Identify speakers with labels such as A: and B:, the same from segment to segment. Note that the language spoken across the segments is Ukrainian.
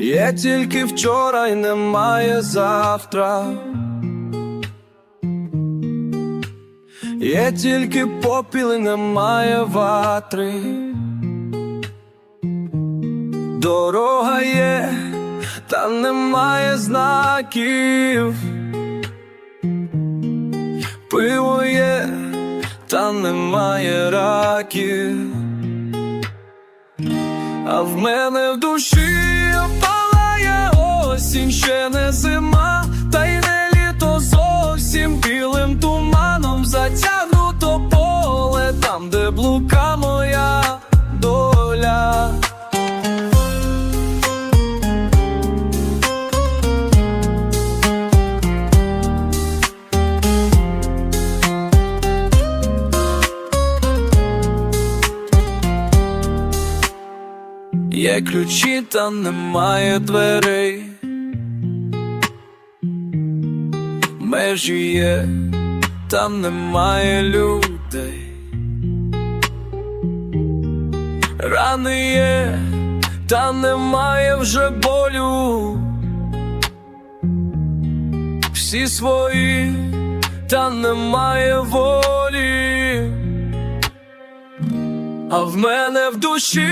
A: Є тільки вчора й немає завтра. Є тільки попіл і немає ватри. Дорога є, та немає знаків. Пиво є, та немає раків. А в мене в душі ще не зима, та й не літо зовсім білим туманом затягнуто поле, там, де блука моя доля. Є ключі, та немає дверей. Межі є, там немає людей. Рани є, та немає вже болю. Всі свої, та немає волі. А в мене в душі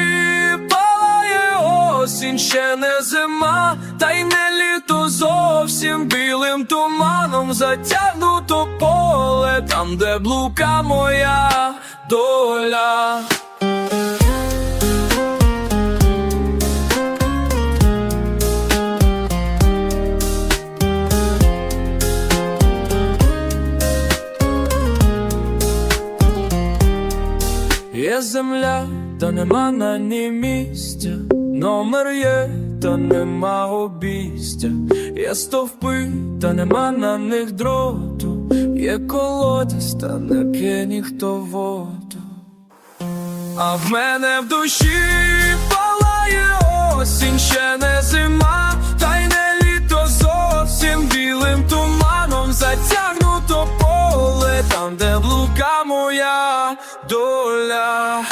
A: осінь, ще не зима, та й не літо зовсім білим туманом затягнуто поле, там, де блука моя доля. Є земля, та нема на ній місця, номер є, та нема обійстя, є стовпи, та нема на них дроту, є колодязь, та не п'є ніхто воду. А в мене в душі палає осінь, ще не зима, та й не літо зовсім білим туманом затягнуто поле, там, де блука моя доля.